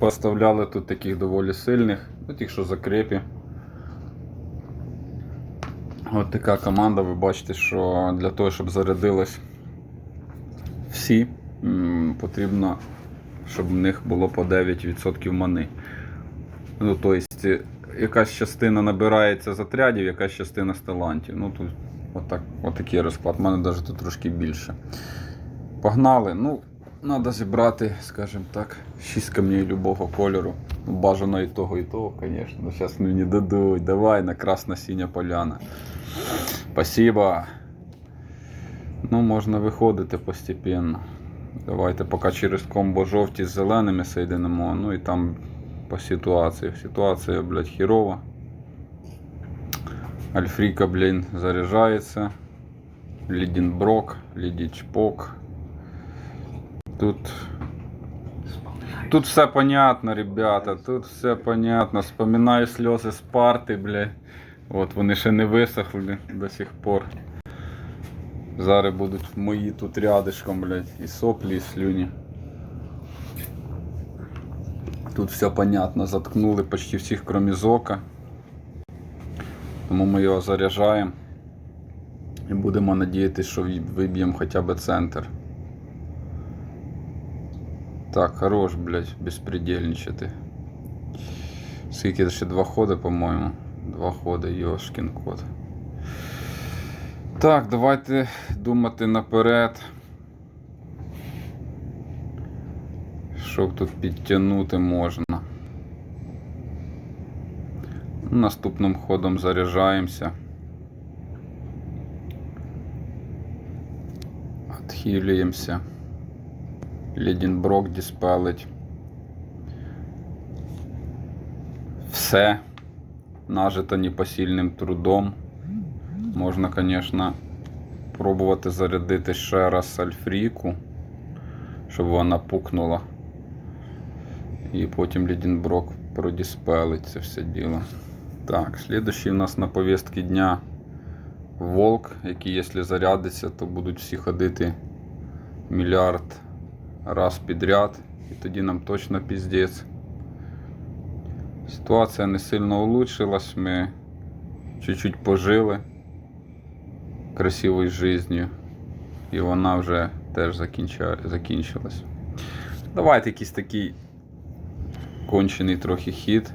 Поставляли тут таких доволі сильних, ну тих, що закрепі. От така команда, ви бачите, що для того, щоб зарядились всі, потрібно, щоб в них було по 9% мани. Ну, тобто, якась частина набирається з отрядів, якась частина з талантів. Ну, тут отак, отакий розклад. У мене навіть тут трошки більше. Погнали. Ну, треба зібрати, скажімо так, 6 камней любого кольору. Ну, бажано і того, і того, звісно. Ну, зараз мені дадуть. Давай на красно-синя поляна. Спасибо. Ну, можна виходити постепенно. Давайте поки через комбо жовті з зеленими соєдинимо. Ну і там по ситуації. Ситуація, блядь, херова. Альфріка, блін, заряджається. Лідінброк, Лідічпок. Тут. Тут все понятно, ребята. Тут все понятно. Вспоминаю сльози Спарти, блядь. От вони ще не висохли до сих пор. Зараз будуть мої тут рядишком, блядь, і соплі, і слюні. Тут все понятно, заткнули почти всіх кроме зока. Тому ми його заряджаємо. І будемо надіятися, що виб'ємо хоча б центр. Так, хорош, блядь, безпредельничати. Скільки ще два ходи, по-моєму. Два ходи, йошкін кот. Так, давайте думати наперед. Що тут підтягнути можна. Наступним ходом заряджаємося. Отхилюємося. Лідінброк диспелить. Все нажито непосильним трудом. Можна, звісно, пробувати зарядити ще раз альфріку, щоб вона пукнула. І потім Лідінброк продіспелить це все діло. Так, слідуючий у нас на повістці дня Волк, який, якщо зарядиться, то будуть всі ходити мільярд раз підряд. І тоді нам точно піздець. Ситуація не сильно улучшилась, ми чуть-чуть пожили красивою життю. І вона вже теж закінчилась. Давайте якийсь такий кончений трохи хід.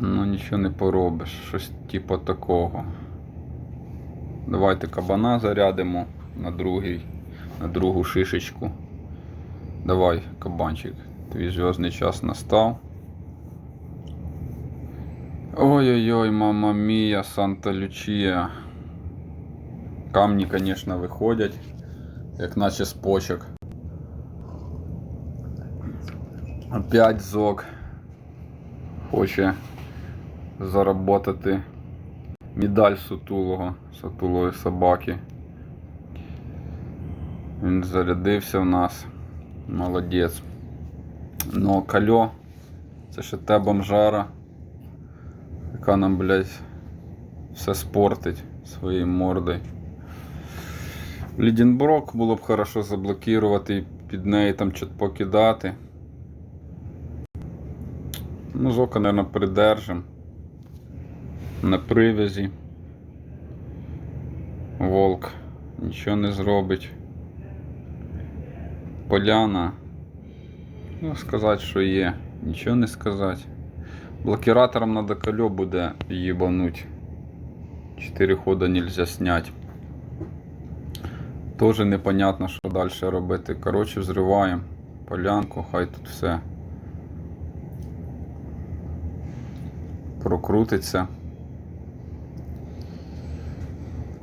Ну нічого не поробиш, щось типу такого. Давайте кабана зарядимо на другий, на другу шишечку. Давай, кабанчик, твій зв'язний час настав. Ой-ой-ой, мама мія, Санта Лючія. Камні, звісно, виходять, як наче з почок. Опять зок хоче заработати медаль сутулого, сутулої собаки. Він зарядився в нас. Молодець. Ну, кальо, це ще те бомжара, яка нам, блядь, все спортить своєю мордою. Лідінброк було б хорошо заблокувати і під неї там чот покидати. Ну, зока, мабуть, придержим. На привязі. Волк нічого не зробить. Поляна. Ну, сказати, що є. Нічого не сказати. Блокіратором надо кольо буде їбануть. Чотири хода нельзя снять. Тоже непонятно, що далі робити. Коротше, взриваємо полянку, хай тут все прокрутиться.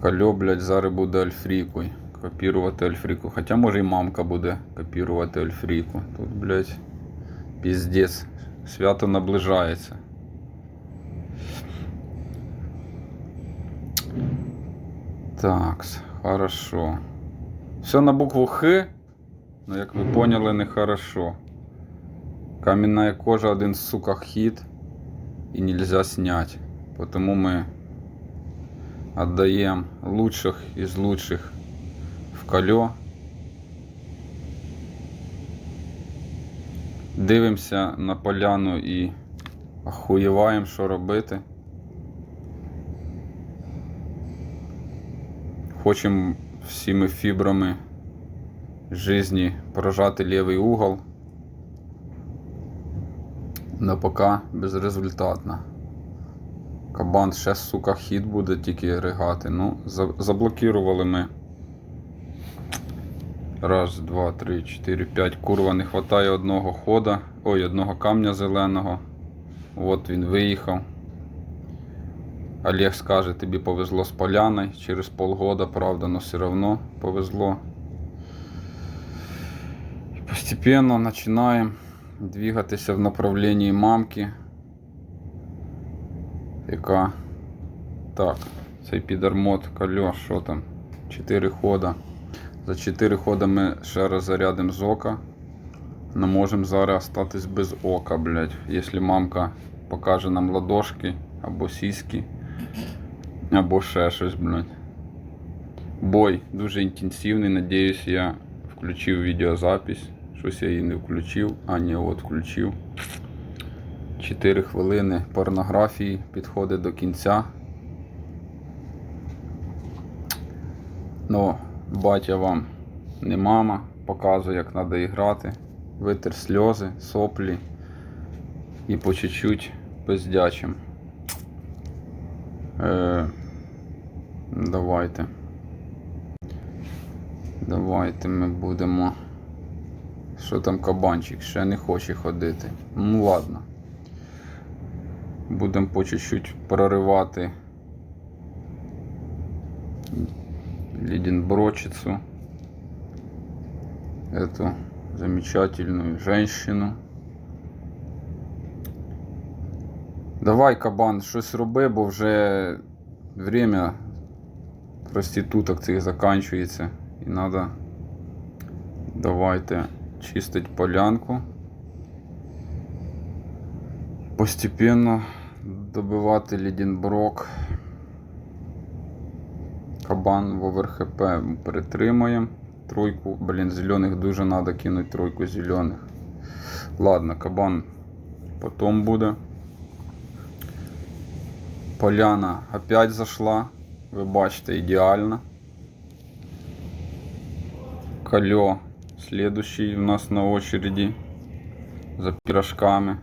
Кальо, блядь, зараз буде альфрікою. Копірувати альфріку. Хоча може і мамка буде копірувати альфріку. Тут, блядь, піздець. Свято наближається. Так, хорошо. Все на букву Х, но як ви поняли, не хорошо. Каменная кожа один, сука, хит и нельзя снять. Потому мы отдаем лучших из лучших в. Дивимося на поляну і охуєваємо, що робити. Хочемо всіми фібрами жизни прожати лівий угол. Но поки безрезультатно. Кабан ще, сука, хід буде тільки ригати. Ну, заблокували ми. Раз, два, три, чотири, п'ять. Курва, не вистачає одного хода. Ой, одного камня зеленого. От він виїхав. Олег скаже, тобі повезло з поляною через полгода, правда, но все равно повезло. Постепенно починаємо двигатися в направлении мамки. Яка. Так, цей підармот, кольо, що там? 4 хода. За 4 хода ми ще раз зарядимо з ока. Не можемо зараз остатись без ока, блядь. Якщо мамка покаже нам ладошки або сіськи, або ще щось, блядь. Бой дуже інтенсивний. Надіюсь, я включив відеозапись. Щось я її не включив. А, ні, от включив. 4 хвилини порнографії підходить до кінця. Ну, батя вам не мама, показує, як треба грати. Витер сльози, соплі і по чуть-чуть пиздячим. Е, давайте. Давайте ми будемо. Що там кабанчик? Ще не хоче ходити. Ну ладно. Будемо по чуть-чуть проривати леденброчицу. Эту замечательную женщину. Давай, кабан, щось роби, бо вже время проституток цих заканчується. І треба давайте чистить полянку. Постепенно добивати лідінброк. Кабан в оверхп перетримуємо. Тройку, блін, зелених дуже треба кинути тройку зелених. Ладно, кабан потом буде. Поляна опять зайшла. Ви бачите, ідеально. Кольо следующий у нас на очереди за пірожками.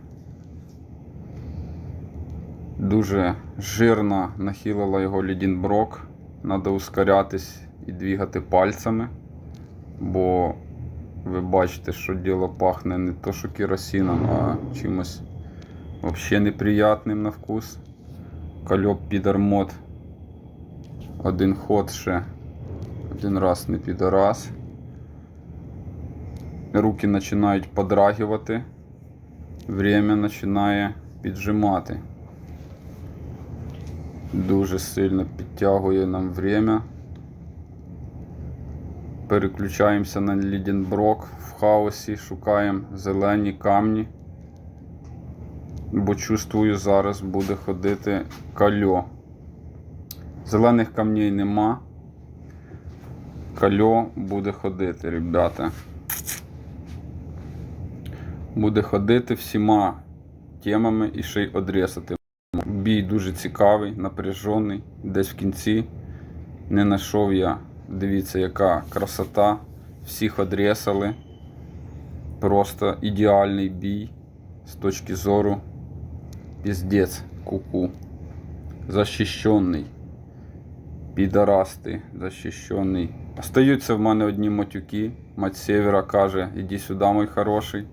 Дуже жирно нахилила його лідінброк. Треба ускорятись і двигати пальцями, бо ви бачите, що діло пахне не то, що керосином, а чимось взагалі неприятним на вкус. Кольоп підармот. Один ход ще. Один раз не підарас. Руки починають подрагувати. Время починає піджимати. Дуже сильно підтягує нам время. Переключаємося на Ліденброк в хаосі, шукаємо зелені камні. Бо чувствую, зараз буде ходити кальо. Зелених камней нема. Кальо буде ходити, ребята. Буде ходити всіма темами і ще й одрісати. Бій дуже цікавий, напряжений. Десь в кінці не знайшов я. Дивіться, яка красота. Всіх одрісали. Просто ідеальний бій з точки зору піздець куку. Защищений. Підарасти, защищений. Остаються в мене одні матюки. Мать Севера каже, іди сюди, мой хороший.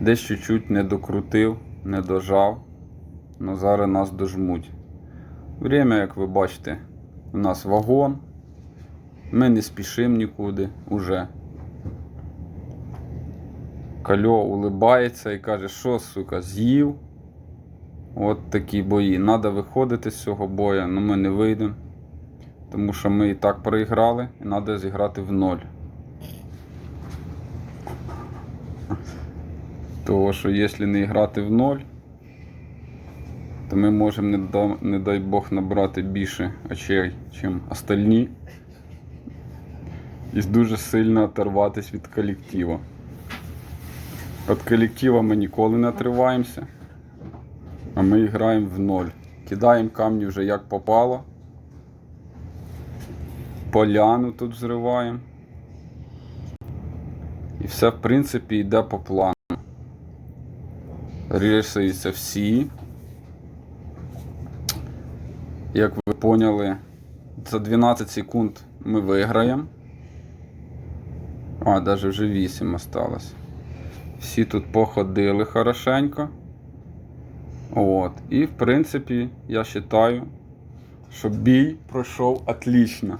Десь чуть-чуть не докрутив, не дожав. Но зараз нас дожмуть. Время, як ви бачите, у нас вагон. Ми не спішимо нікуди уже. Кальо улибається і каже, що, сука, з'їв. От такі бої. Надо виходити з цього бою, але ми не вийдемо. Тому що ми і так проіграли, і треба зіграти в ноль. Того, що якщо не грати в ноль, то ми можемо, не, да, не дай Бог, набрати більше очей, ніж остальні. І дуже сильно оторватися від колективу. Від колектива ми ніколи не отриваємося. А ми граємо в ноль. Кидаємо камні вже як попало. Поляну тут взриваємо. І все, в принципі, йде по плану. Рішуються всі. Як ви поняли, за 12 секунд ми виграємо. А, навіть вже 8 осталось. Всі тут походили хорошенько. От. І в принципі, я вважаю, що бій пройшов отлично.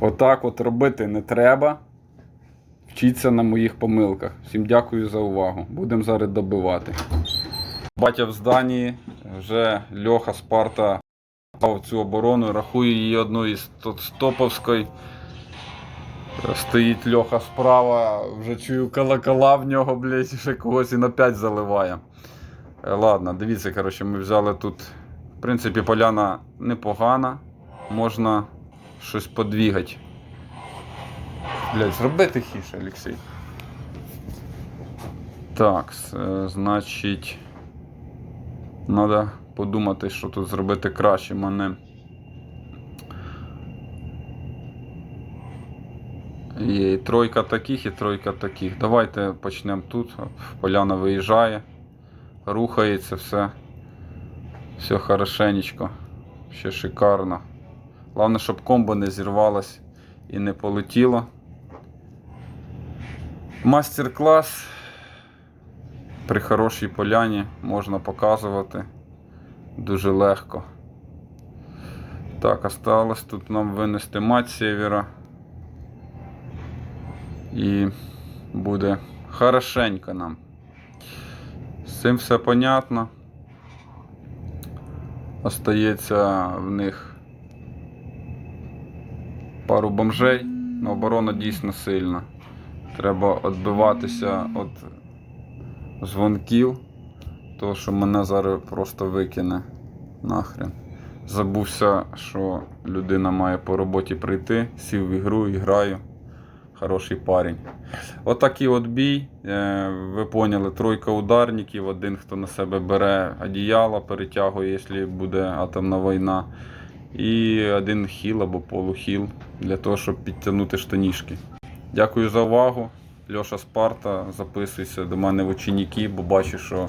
Отак от робити не треба. Вчіться на моїх помилках. Всім дякую за увагу. Будемо зараз добивати. Батя в зданні, вже Льоха Спарта в цю оборону, рахую її одну із топовської. Стоїть Льоха справа, вже чую колокола в нього, блядь, ще когось і на 5 заливає. Е, Ладно, дивіться, коротше, ми взяли тут. В принципі, поляна непогана. Можна щось подвігати. Блять, зроби тихіше, Олексій. Так, е, значить. Треба подумати, що тут зробити краще. Мене. Є і тройка таких, і тройка таких. Давайте почнемо тут. Поляна виїжджає, рухається все. Все хорошенечко. Ще шикарно. Головне, щоб комбо не зірвалось і не полетіло. Мастер-клас при хорошій поляні можна показувати дуже легко. Так, осталось тут нам винести мать севера. І буде хорошенько нам. З цим все понятно. Остається в них пару бомжей, але оборона дійсно сильна. Треба відбиватися від дзвонків, того що мене зараз просто викине нахрен. Забувся, що людина має по роботі прийти, сів в ігру і граю. Хороший парень. Отакий от бій. Е, Ви поняли, тройка ударників, один, хто на себе бере одіяло, перетягує, якщо буде атомна війна. І один хіл або полухіл для того, щоб підтягнути штанішки. Дякую за увагу. Льоша Спарта, записуйся до мене в ученики, бо бачу, що